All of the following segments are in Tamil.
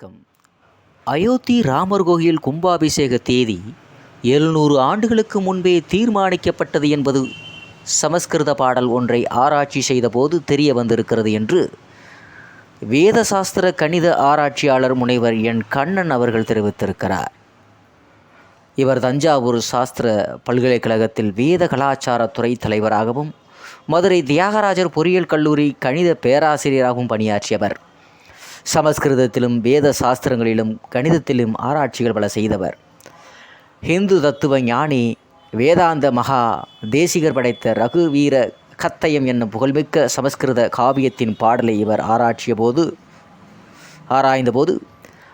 வணக்கம். அயோத்தி ராமர் கோயில் கும்பாபிஷேக தேதி எழுநூறு ஆண்டுகளுக்கு முன்பே தீர்மானிக்கப்பட்டது என்பது சமஸ்கிருத பாடல் ஒன்றை ஆராய்ச்சி செய்தபோது தெரிய வந்திருக்கிறது என்று வேதசாஸ்திர கணித ஆராய்ச்சியாளர் முனைவர் என். கண்ணன் அவர்கள் தெரிவித்திருக்கிறார். இவர் தஞ்சாவூர் சாஸ்திர பல்கலைக்கழகத்தில் வேத கலாச்சாரத்துறை தலைவராகவும் மதுரை தியாகராஜர் பொறியியல் கல்லூரி கணித பேராசிரியராகவும் பணியாற்றியவர். சமஸ்கிருதத்திலும் வேத சாஸ்திரங்களிலும் கணிதத்திலும் ஆராய்ச்சிகள் பல செய்தவர். ஹிந்து தத்துவ ஞானி வேதாந்த மகா தேசிகர் படைத்த ரகுவீர கத்தயம் என்னும் புகழ்மிக்க சமஸ்கிருத காவியத்தின் பாடலை இவர் ஆராய்ச்சிய போது ஆராய்ந்தபோது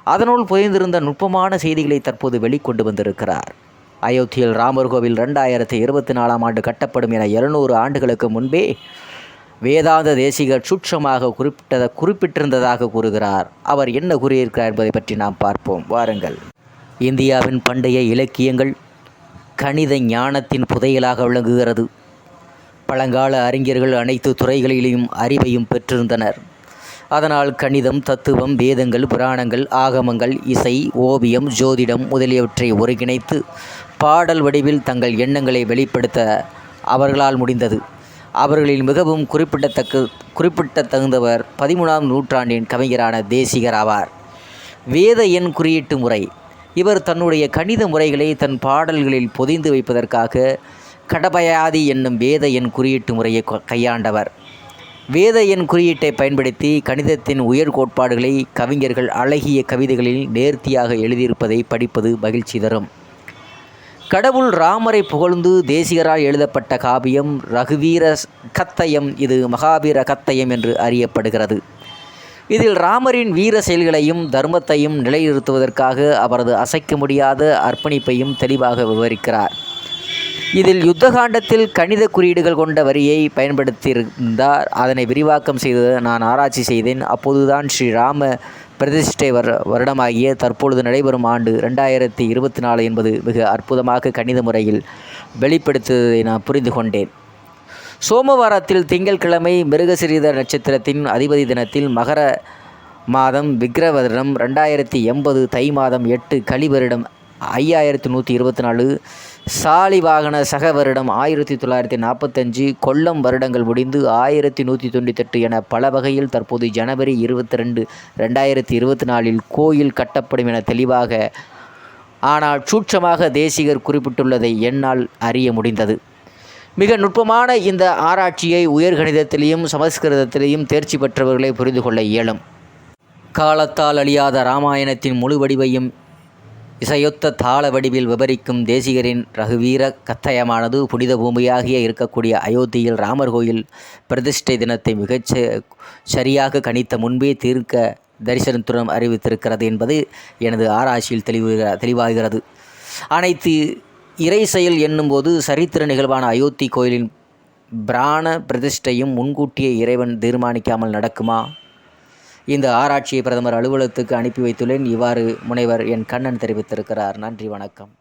அதனுள் புதைந்திருந்த நுட்பமான செய்திகளை தற்போது வெளிக்கொண்டு வந்திருக்கிறார். அயோத்தியில் ராமர் கோவில் ரெண்டாயிரத்தி இருபத்தி நாலாம் ஆண்டு கட்டப்படும் என இருநூறு ஆண்டுகளுக்கு முன்பே வேதாந்த தேசிகர் சுட்சமாக குறிப்பிட்டத குறிப்பிட்டிருந்ததாக கூறுகிறார். அவர் என்ன கூறியிருக்கிறார் என்பதை பற்றி நாம் பார்ப்போம். வாருங்கள். இந்தியாவின் பண்டைய இலக்கியங்கள் கணித ஞானத்தின் புதையலாக விளங்குகிறது. பழங்கால அறிஞர்கள் அனைத்து துறைகளிலும் அறிவையும் பெற்றிருந்தனர். அதனால் கணிதம் தத்துவம் வேதங்கள் புராணங்கள் ஆகமங்கள் இசை ஓவியம் ஜோதிடம் முதலியவற்றை ஒருங்கிணைத்து பாடல் வடிவில் தங்கள் எண்ணங்களை வெளிப்படுத்த அவர்களால் முடிந்தது. அவர்களில் மிகவும் குறிப்பிடத்தக்க தகுந்தவர் பதிமூணாம் நூற்றாண்டின் கவிஞரான தேசிகர் ஆவார். வேத எண் குறியீட்டு முறை. இவர் தன்னுடைய கணித முறைகளை தன் பாடல்களில் பொதிந்து வைப்பதற்காக கடபயாதி என்னும் வேத எண் குறியீட்டு முறையை கையாண்டவர். வேத எண் குறியீட்டை பயன்படுத்தி கணிதத்தின் உயர் கோட்பாடுகளை கவிஞர்கள் அழகிய கவிதைகளில் நேர்த்தியாக எழுதியிருப்பதை படிப்பது மகிழ்ச்சி தரும். கடவுள் ராமரை புகழ்ந்து தேசிகரால் எழுதப்பட்ட காவியம் ரகுவீர கத்தயம் இது மகாவீர கத்தயம் என்று அறியப்படுகிறது. இதில் ராமரின் வீர செயல்களையும் தர்மத்தையும் நிலைநிறுத்துவதற்காக அவரது அசைக்க முடியாத அர்ப்பணிப்பையும் தெளிவாக விவரிக்கிறார். இதில் யுத்தகாண்டத்தில் கணித குறியீடுகள் கொண்ட வரியை பயன்படுத்தியிருந்தார். அதனை விரிவாக்கம் செய்து நான் ஆராய்ச்சி செய்தேன். அப்போதுதான் ஸ்ரீராம பிரதிஷ்டை வர வருடமாகிய தற்பொழுது நடைபெறும் ஆண்டு ரெண்டாயிரத்தி இருபத்தி நாலு என்பது மிக அற்புதமாக கணித முறையில் வெளிப்படுத்துவதை நான் புரிந்து கொண்டேன். சோமவாரத்தில் திங்கட்கிழமை மிருகசிரீத நட்சத்திரத்தின் அதிபதி தினத்தில் மகர மாதம் விக்ரவரிடம் ரெண்டாயிரத்தி எண்பது தை மாதம் எட்டு கலிவரிடம் ஐயாயிரத்தி நூற்றி இருபத்தி நாலு சாலி வாகன சக வருடம் ஆயிரத்தி தொள்ளாயிரத்தி நாற்பத்தஞ்சு கொல்லம் வருடங்கள் முடிந்து ஆயிரத்தி நூற்றி தொண்ணூத்தெட்டு என பல வகையில் தற்போது ஜனவரி இருபத்தி ரெண்டு ரெண்டாயிரத்தி இருபத்தி நாலில் கோயில் கட்டப்படும் என தெளிவாக ஆனால் சூட்சமாக தேசிகர் குறிப்பிட்டுள்ளதை என்னால் அறிய முடிந்தது. மிக நுட்பமான இந்த ஆராய்ச்சியை உயர்கணிதத்திலேயும் சமஸ்கிருதத்திலேயும் தேர்ச்சி பெற்றவர்களை புரிந்து கொள்ள இயலும். காலத்தால் அழியாத ராமாயணத்தின் முழு வடிவையும் இசையொத்த தாள வடிவில் விவரிக்கும் தேசிகரின் ரகுவீர கத்தயமானது புனித பூமியாகிய இருக்கக்கூடிய அயோத்தியில் ராமர் கோயில் பிரதிஷ்டை தினத்தை மிகச்ச சரியாக கணித்த முன்பே தீர்க்க தரிசனத்துடன் அறிவித்திருக்கிறது என்பது எனது ஆராய்ச்சியில் தெளிவு தெளிவாகிறது. அனைத்து இறை செயல் என்னும்போது சரித்திர நிகழ்வான அயோத்தி கோயிலின் பிராண பிரதிஷ்டையும் முன்கூட்டியே இறைவன் தீர்மானிக்காமல் நடக்குமா? இந்த ஆராய்ச்சியை பிரதமர் அலுவலகத்துக்கு அனுப்பி வைத்துள்ளேன். இவ்வாறு முனைவர் என் கண்ணன் தெரிவித்திருக்கிறார். நன்றி வணக்கம்.